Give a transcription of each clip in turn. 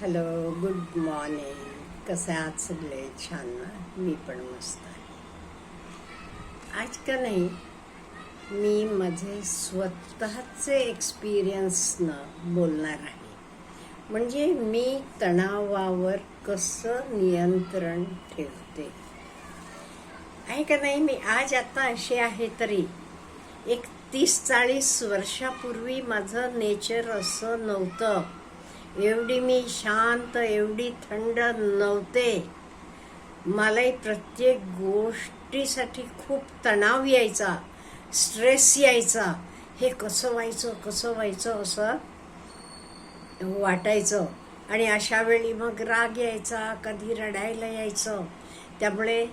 Hello good morning कसं आहे आज सगळे? छान ना? मी पण मस्त आहे. आज का नाही मी माझे स्वतःचे एक्सपिरियन्सनं बोलणार आहे. म्हणजे मी तणावावर कसं नियंत्रण ठेवते? आहे का नाही? मी आज आता अशी आहे तरी एक तीस चाळीस वर्षापूर्वी माझं नेचर असं नव्हतं. एवढी मी शांत एवढी थंड नव्हते. मलाही प्रत्येक गोष्टीसाठी खूप तणाव यायचा स्ट्रेस यायचा. हे कसं व्हायचं कसं व्हायचं असं वाटायचं. आणि अशा वेळी मग राग यायचा कधी रडायला यायचं. त्यामुळे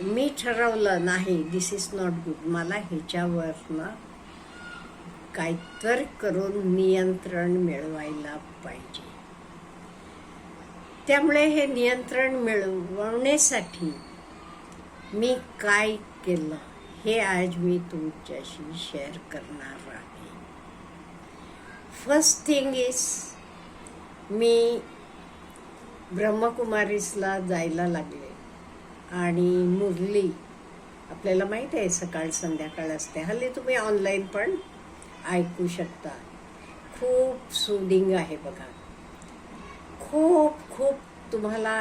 मी ठरवलं नाही दिस इज नॉट गुड मला ह्याच्यावरनं काहीतर करून नियंत्रण मिळवायला पाहिजे. त्यामुळे हे नियंत्रण मिळवण्यासाठी मी काय केलं हे आज मी तुमच्याशी शेअर करणार आहे. फर्स्ट थिंग इज मी ब्रह्मकुमारीसला जायला लागले आणि मुरली. आपल्याला माहीत आहे सकाळ संध्याकाळ असते. हल्ली तुम्ही ऑनलाईन पण ऐकू शकता. खूप सुदिंग आहे बघा. खूप खूप तुम्हाला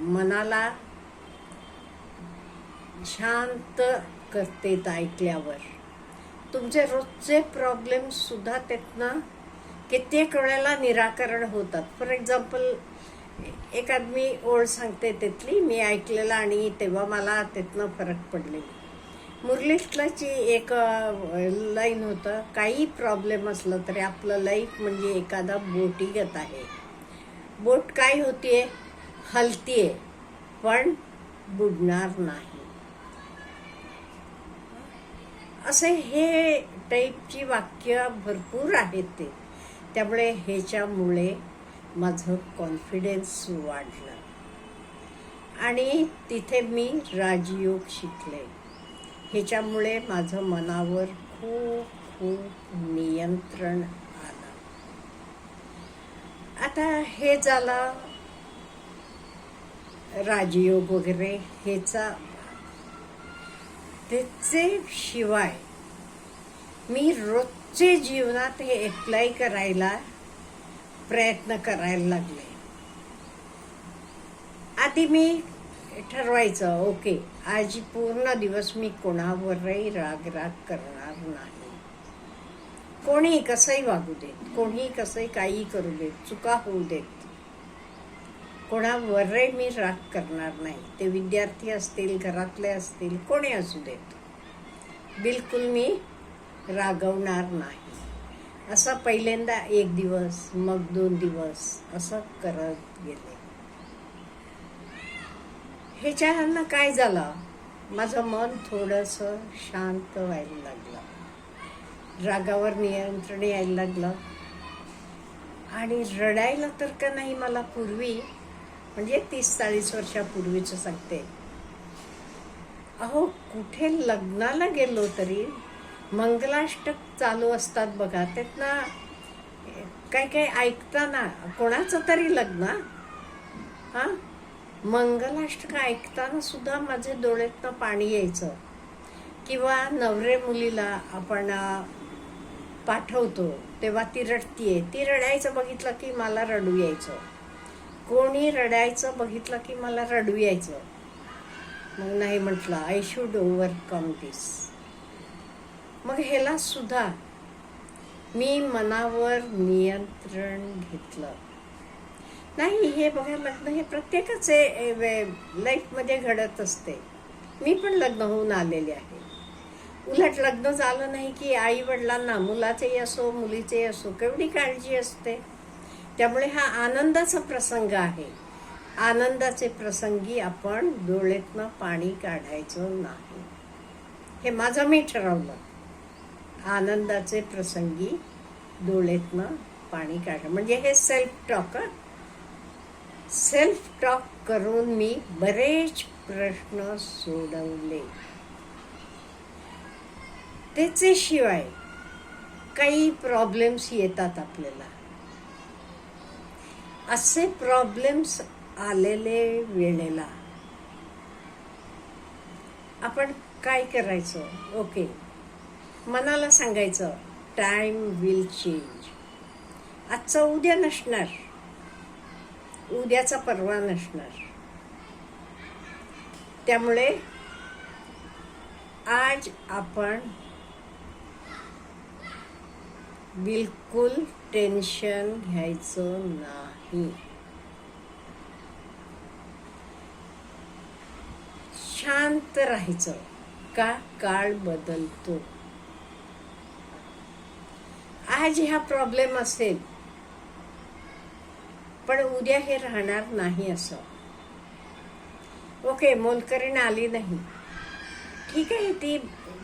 मनाला शांत करते ऐकल्यावर. तुमचे रोजचे प्रॉब्लेम्ससुद्धा त्यातनं कित्येक वेळेला निराकरण होतात. फॉर एक्झाम्पल एखाद मी ओळ सांगते त्यातली मी ऐकलेलं आणि तेव्हा मला त्यातनं फरक पडलेली. मुरलिस्टलाची एक लाईन होतं काही प्रॉब्लेम असलं तरी आपलं लाईफ म्हणजे एखादा बोटीगत आहे. बोट काय होतीये? हलतीये पण बुडणार नाही. असे हे टाईपची वाक्य भरपूर आहेत ते. त्यामुळे ह्याच्यामुळे माझं कॉन्फिडन्स वाढलं. आणि तिथे मी राजयोग शिकले. ह्याच्यामुळे माझं मनावर खूप खूप नियंत्रण आलं. आता हे झालं राजयोग वगैरे ह्याचा त्याचे शिवाय मी रोजचे जीवनात हे अप्लाय करायला प्रयत्न करायला लागले. आधी मी ठरवायचं ओके. आज पूर्ण दिवस मी कोणावरही राग राग करणार नाही. कोणी कसंही वागू देत कोणी कसंही काही करू देत चुका होऊ देत. कोणावरही मी राग करणार नाही. ते विद्यार्थी असतील घरातले असतील कोणी असू देत. बिलकुल मी रागवणार नाही. असं पहिल्यांदा एक दिवस मग दोन दिवस असं करत गेले. ह्याच्यानं काय झालं? माझं मन थोडंसं शांत व्हायला लागलं. रागावर नियंत्रण यायला लागलं. आणि रडायला तर का नाही मला पूर्वी म्हणजे तीस चाळीस वर्षापूर्वीचं सांगते. अहो कुठे लग्नाला गेलो तरी मंगलाष्टक चालू असतात बघा त्यातनं काय काय ऐकताना कोणाचं तरी लग्न? हां? मंगलाष्टक ऐकताना सुद्धा माझे डोळ्यातनं पाणी यायचं. किंवा नवरे मुलीला आपण पाठवतो तेव्हा ती रडतीये. ती रडायचं बघितलं की मला रडू यायचं. कोणी रडायचं बघितलं की मला रडू यायचं. मग नाही म्हटलं आय शुड ओव्हरकम दिस मग ह्याला सुद्धा मी मनावर नियंत्रण घेतलं. नाही हे बघा लग्न हे प्रत्येकाचे लाईफमध्ये घडत असते. मी पण लग्न होऊन आलेले आहे. उलट लग्न झालं नाही की आई वडिलांना मुलाचेही असो मुलीचेही असो केवढी काळजी असते. त्यामुळे हा आनंदाचा प्रसंग आहे. आनंदाचे प्रसंगी आपण डोळ्यातनं पाणी काढायचं नाही. हे माझं मी ठरवलं. आनंदाचे प्रसंगी डोळ्यातनं पाणी काढ. म्हणजे हे सेल्फ टॉक सेल्फ टॉक करून मी बरेच प्रश्न सोडवले. त्याचे शिवाय काही प्रॉब्लेम्स येतात आपल्याला. असे प्रॉब्लेम्स आलेले वेळेला आपण काय करायचं? ओके मनाला सांगायचं टाईम विल चेंज आजचा उद्या नसणार. उद्याचा परवा नसणार. त्यामुळे आज आपण बिलकुल टेन्शन घ्यायचं नाही. शांत राहायचं का काळ बदलतो? आज ह्या प्रॉब्लेम असेल पण उद्या हे राहणार नाही असं. ओके मोलकरीण आली नाही. ठीक आहे ती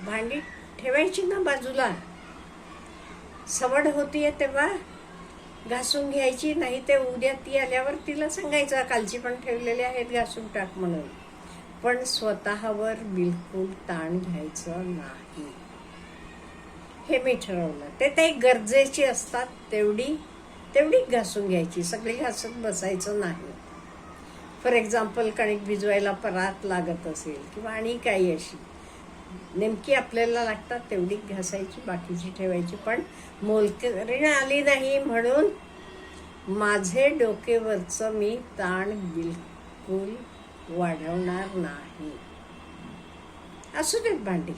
भांडी ठेवायची ना बाजूला? सवड होतीये तेव्हा घासून घ्यायची नाही ते उद्या ती आल्यावर तिला सांगायचं कालची पण ठेवलेली आहेत घासून टाक म्हणून. पण स्वतःवर बिलकुल ताण घ्यायचं नाही. हे मी ठरवलं. ते ते गरजेची असतात तेवढी तेवढी घासून घ्यायची सगळी घासत बसायचं नाही. फॉर एक्झाम्पल कणिक भिजवायला परात लागत असेल किंवा आणि काही अशी. नेमकी आपल्याला लागतात तेवढी घासायची बाकीची ठेवायची पण मोलकरीण आली नाही म्हणून माझे डोकेवरचं मी ताण बिलकुल वाढवणार नाही. असू देत भांडी.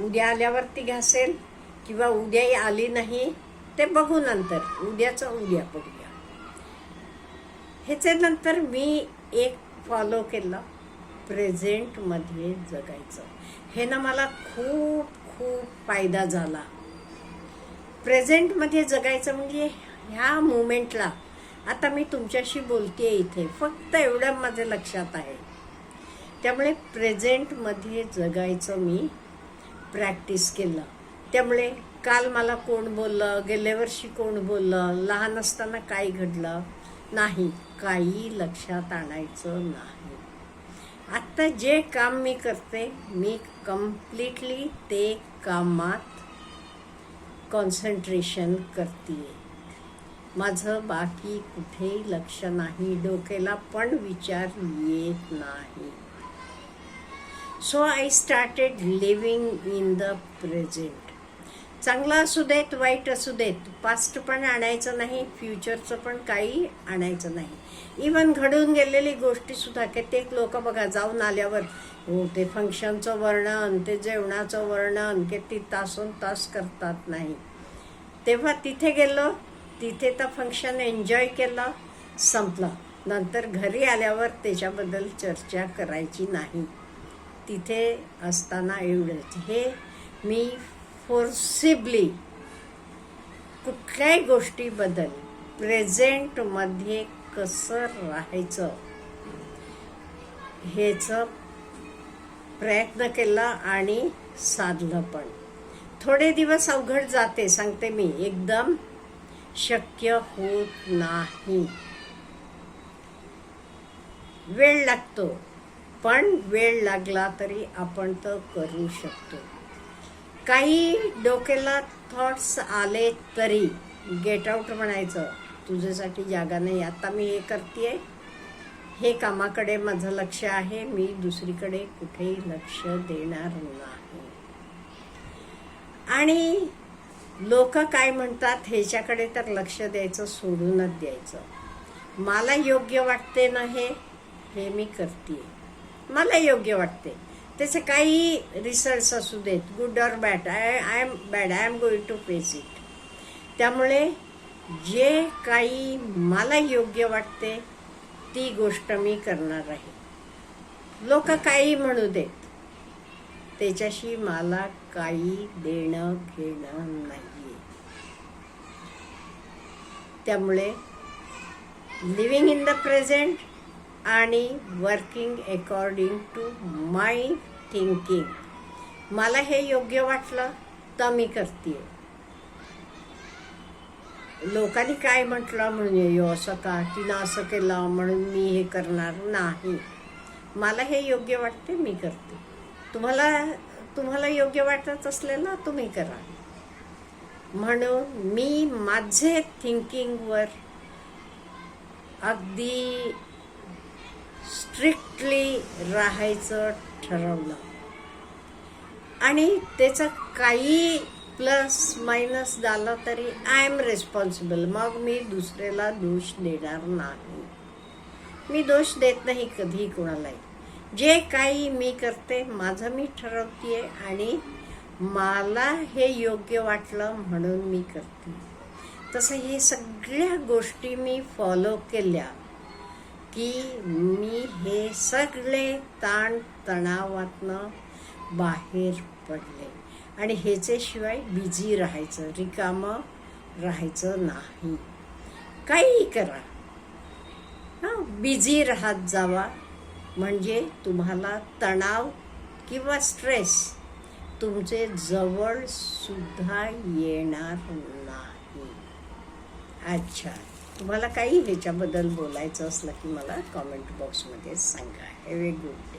उद्या आल्यावरती घासेल. किंवा उद्याही आली नाही ते बघू नंतर. उद्याचं उद्या बघूया. ह्याच्यानंतर मी एक फॉलो केलं. प्रेझेंटमध्ये जगायचं. हे ना मला खूप खूप फायदा झाला. प्रेझेंटमध्ये जगायचं म्हणजे ह्या मुमेंटला आता मी तुमच्याशी बोलते इथे. फक्त एवढं माझ्या लक्षात आहे. त्यामुळे प्रेझेंटमध्ये जगायचं मी प्रॅक्टिस केलं. त्यामुळे काल मला कोण बोललं गेल्या वर्षी कोण बोललं लहान असताना काय घडलं नाही काही लक्षात आणायचं नाही. आत्ता जे काम मी करते मी कम्प्लिटली ते कामात कॉन्सन्ट्रेशन करते माझं बाकी कुठेही लक्ष नाही डोक्याला पण विचार येत नाही. So I started living in the present चांगलं असू देत वाईट असू देत. पास्ट पण आणायचं नाही फ्युचरचं पण काही आणायचं नाही. इवन घडून गेलेली गोष्टी सुद्धा कित्येक लोक बघा जाऊन आल्यावर हो ते फंक्शनचं वर्णन ते जेवणाचं वर्णन किती तासून तास करतात नाही. तेव्हा तिथे गेलो तिथे तर फंक्शन एन्जॉय केलं संपलं. नंतर घरी आल्यावर त्याच्याबद्दल चर्चा करायची नाही. तिथे असताना एवढंच. हे मी फोर्सिबली कुठल्याही गोष्टीबद्दल प्रेझेंटमध्ये कसं राहायचं? ह्याचं प्रयत्न केला आणि साधलं पण. थोडे दिवस अवघड जाते सांगते मी. एकदम शक्य होत नाही. वेळ लागतो. पण वेळ लागला तरी आपण तर करू शकतो. काही डोक्याला थॉट्स आले तरी गेट आउट म्हणायचं. तुझ्यासाठी जागा नाही. आता मी हे करते हे कामाकडे माझं लक्ष आहे. मी दुसरीकडे कुठेही लक्ष देणार नाही. आणि लोक काय म्हणतात? ह्याच्याकडे तर लक्ष द्यायचं सोडूनच द्यायचं. मला योग्य वाटते ना हे? हे मी करते मला योग्य वाटते. त्याचे काही रिसल्ट्स असू देत. Good or bad I I am bad I am going to face it त्यामुळे जे काही मला योग्य वाटते ती गोष्ट मी करणार आहे. लोक काही म्हणू देत. त्याच्याशी मला काही देणं घेणं नाही त्यामुळे लिव्हिंग इन द प्रेझेंट आणि working according to my thinking मला हे योग्य वाटलं तर मी करते लोकांनी काय म्हटलं म्हणजे यो असं का? तिनं असं केलं म्हणून मी हे करणार नाही. मला हे योग्य वाटते मी करते. तुम्हाला तुम्हाला योग्य वाटत असलेलं तुम्ही करा. म्हणून मी माझे थिंकिंगवर अगदी स्ट्रिक्टली राहायचं ठरवलं. आणि त्याचं काही प्लस मायनस झालं तरी आय एम रेस्पॉन्सिबल मग मी दुसऱ्याला दोष देणार नाही. मी दोष देत नाही कधी कोणालाही. जे काही मी करते माझं मी ठरवते आणि मला हे योग्य वाटलं म्हणून मी करते. तसं हे सगळ्या गोष्टी मी फॉलो केल्या. की मी हे सगळे ताण तणावातनं बाहेर पडले. आणि ह्याच्याशिवाय बिझी राहायचं रिकामं राहायचं नाही. काही करा. हां बिझी राहत जावा. म्हणजे तुम्हाला तणाव किंवा स्ट्रेस तुमचे जवळ सुद्धा येणार नाही. अच्छा. तुम्हाला काही ह्याच्याबद्दल बोलायचं असलं की मला कॉमेंट बॉक्समध्ये सांगा. Have a good day